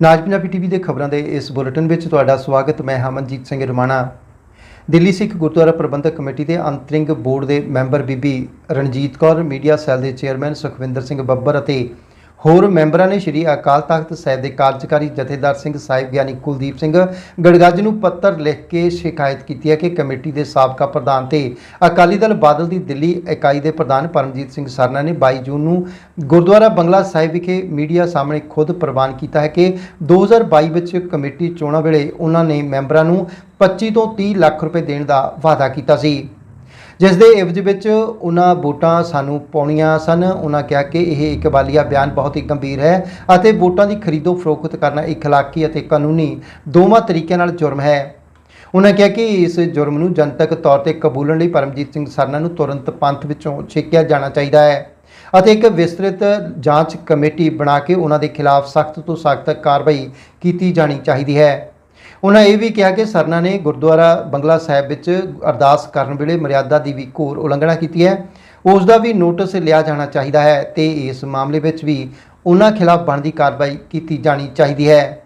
ਨਾਜ Punjabi TV ਦੇ ਖਬਰਾਂ ਦੇ ਇਸ ਬੁਲੇਟਿਨ ਵਿੱਚ ਤੁਹਾਡਾ ਸਵਾਗਤ, ਮੈਂ ਹਮਨਜੀਤ ਸਿੰਘ ਰਮਾਣਾ। ਦਿੱਲੀ ਸਿੱਖ ਗੁਰਦੁਆਰਾ ਪ੍ਰਬੰਧਕ ਕਮੇਟੀ ਦੇ ਅੰਤਰਿੰਗ ਬੋਰਡ ਦੇ member Bibi Ranjit Kaur, media cell ਦੇ ਚੇਅਰਮੈਨ ਸੁਖਵਿੰਦਰ ਸਿੰਘ ਬੱਬਰ ਅਤੇ ਹੋਰ ਮੈਂਬਰਾਂ ਨੇ ਸ਼੍ਰੀ ਅਕਾਲ ਤਖਤ ਸਾਹਿਬ ਦੇ ਕਾਰਜਕਾਰੀ ਜਥੇਦਾਰ ਸਿੰਘ ਸਾਹਿਬ ਗਿਆਨੀ ਕੁਲਦੀਪ ਸਿੰਘ ਗੜਗੱਜ ਨੂੰ ਪੱਤਰ ਲਿਖ ਕੇ ਸ਼ਿਕਾਇਤ ਕੀਤੀ ਹੈ ਕਿ ਕਮੇਟੀ ਦੇ ਸਾਬਕਾ ਪ੍ਰਧਾਨ ਤੇ ਅਕਾਲੀ ਦਲ ਬਾਦਲ ਦੀ ਦਿੱਲੀ ਇਕਾਈ ਦੇ ਪ੍ਰਧਾਨ ਪਰਮਜੀਤ ਸਿੰਘ ਸਰਨਾ ਨੇ 22 ਜੂਨ ਨੂੰ ਗੁਰਦੁਆਰਾ ਬੰਗਲਾ ਸਾਹਿਬ ਵਿਖੇ ਮੀਡੀਆ ਸਾਹਮਣੇ ਖੁਦ ਪ੍ਰਵਾਨ ਕੀਤਾ ਹੈ ਕਿ 2022 ਵਿੱਚ ਕਮੇਟੀ ਚੋਣਾਂ ਵੇਲੇ ਉਹਨਾਂ ਨੇ ਮੈਂਬਰਾਂ ਨੂੰ 25 ਤੋਂ 30 ਲੱਖ ਰੁਪਏ ਦੇਣ ਦਾ ਵਾਅਦਾ ਕੀਤਾ ਸੀ। ਜਿਸ ਦੇ ਇਵਜ ਵਿੱਚ ਉਹਨਾਂ ਵੋਟਾਂ ਸਾਨੂੰ ਪਾਉਣੀਆਂ ਸਨ। ਉਹਨਾਂ ਕਿਹਾ ਕਿ ਇਹ ਇਕਬਾਲੀਆ ਬਿਆਨ ਬਹੁਤ ਹੀ ਗੰਭੀਰ ਹੈ ਅਤੇ ਵੋਟਾਂ ਦੀ ਖਰੀਦੋ ਫਰੋਖਤ ਕਰਨਾ ਇਖਲਾਕੀ ਅਤੇ ਕਾਨੂੰਨੀ ਦੋਵਾਂ ਤਰੀਕਿਆਂ ਨਾਲ ਜੁਰਮ ਹੈ। ਉਹਨਾਂ ਕਿਹਾ ਕਿ ਇਸ ਜੁਰਮ ਨੂੰ ਜਨਤਕ ਤੌਰ ਤੇ ਕਬੂਲਣ ਲਈ ਪਰਮਜੀਤ ਸਿੰਘ ਸਰਨਾ ਨੂੰ ਤੁਰੰਤ ਪੰਥ ਵਿੱਚੋਂ ਛੇਕਿਆ ਜਾਣਾ ਚਾਹੀਦਾ ਹੈ ਅਤੇ ਇੱਕ ਵਿਸਤ੍ਰਿਤ ਜਾਂਚ ਕਮੇਟੀ ਬਣਾ ਕੇ ਉਹਨਾਂ ਦੇ ਖਿਲਾਫ ਸਖਤ ਤੋਂ ਸਖਤ ਕਾਰਵਾਈ ਕੀਤੀ ਜਾਣੀ ਚਾਹੀਦੀ ਹੈ। ਉਹਨਾਂ ਇਹ ਵੀ ਕਿਹਾ ਕਿ ਸਰਨਾ ਨੇ ਗੁਰਦੁਆਰਾ ਬੰਗਲਾ ਸਾਹਿਬ ਵਿੱਚ ਅਰਦਾਸ ਕਰਨ ਵੇਲੇ ਮਰਿਆਦਾ ਦੀ ਵੀ ਘੋਰ ਉਲੰਘਣਾ ਕੀਤੀ ਹੈ। ਉਸ ਦਾ ਵੀ ਨੋਟਿਸ ਲਿਆ ਜਾਣਾ ਚਾਹੀਦਾ ਹੈ ਤੇ ਇਸ ਮਾਮਲੇ ਵਿੱਚ ਵੀ ਉਹਨਾਂ ਖਿਲਾਫ ਬਣਦੀ ਕਾਰਵਾਈ ਕੀਤੀ ਜਾਣੀ ਚਾਹੀਦੀ ਹੈ।